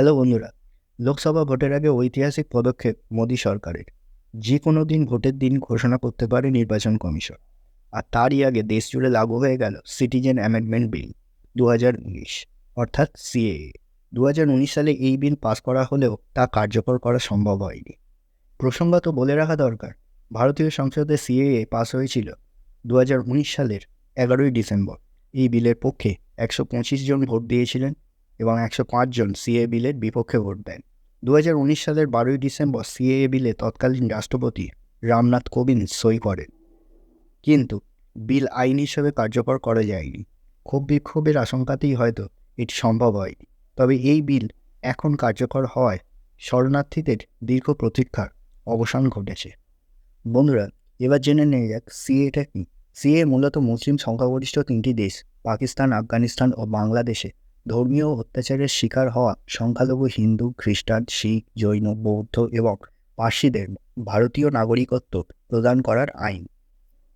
Hello বন্ধুরা, লোকসভা ভোটের আগে ঐতিহাসিক পদক্ষেপ মোদী সরকারের। যে কোনো দিন ভোটের দিন ঘোষণা করতে পারে নির্বাচন কমিশন। আর তারই আগে দেশ জুড়ে লাগু হয়ে গেল সিটিজেন অ্যামেন্ডমেন্ট বিল দু অর্থাৎ সিএএ। দু সালে এই বিল পাস করা হলেও তা কার্যকর করা সম্ভব হয়নি। প্রসঙ্গত বলে রাখা দরকার, ভারতীয় সংসদে সিএএ পাস হয়েছিল দু সালের এগারোই ডিসেম্বর। এই বিলের পক্ষে একশো পঁচিশ জন ভোট দিয়েছিলেন এবং একশো পাঁচ জন সিএ বিলের বিপক্ষে ভোট দেন। দু হাজার উনিশ সালের বারোই ডিসেম্বর সিএএ বিলে তৎকালীন রাষ্ট্রপতি রামনাথ কোবিন্দ সই করেন। কিন্তু বিল আইন হিসেবে কার্যকর করা যায়নি। ক্ষোভ বিক্ষোভের আশঙ্কাতেই হয়তো এটি সম্ভব হয়নি। তবে এই বিল এখন কার্যকর হওয়ায় শরণার্থীদের দীর্ঘ প্রতীক্ষার অবসান ঘটেছে। বন্ধুরা, এবার জেনে নেওয়া যাক সিএটা কি? সিএ মূলত মুসলিম সংখ্যাগরিষ্ঠ তিনটি দেশ, পাকিস্তান, আফগানিস্তান ও বাংলাদেশে ধর্মীয় অত্যাচারের শিকার হওয়া সংখ্যালঘু হিন্দু, খ্রিস্টান, শিখ, জৈন, বৌদ্ধ এবং পার্সিদের ভারতীয় নাগরিকত্ব প্রদান করার আইন।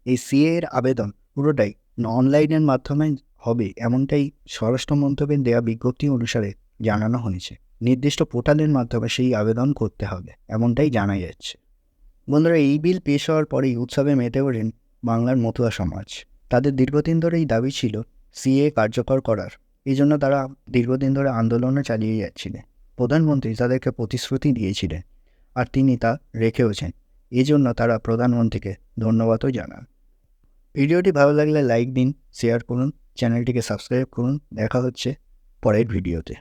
এই সিএ এর আবেদন পুরোটাই অনলাইনের মাধ্যমে হবে এমনটাই স্বরাষ্ট্র মন্ত্রকের দেওয়া বিজ্ঞপ্তি অনুসারে জানানো হয়েছে। নির্দিষ্ট পোর্টালের মাধ্যমে সেই আবেদন করতে হবে, এমনটাই জানা যাচ্ছে। বন্ধুরা, এই বিল পেশ হওয়ার পরেই উৎসবে মেতে ওঠেন বাংলার মতুয়া সমাজ। তাদের দীর্ঘদিন ধরেই দাবি ছিল সিএ কার্যকর করার। এই জন্য তারা দীর্ঘদিন ধরে আন্দোলনও চালিয়ে যাচ্ছিলেন প্রধানমন্ত্রী তাদেরকে প্রতিশ্রুতি দিয়েছিলেন আর তিনি তা রেখেওছেন। এই জন্য তারা প্রধানমন্ত্রীকে ধন্যবাদও জানান। ভিডিওটি ভালো লাগলে লাইক দিন, শেয়ার করুন, চ্যানেলটিকে সাবস্ক্রাইব করুন। দেখা হচ্ছে পরের ভিডিওতে।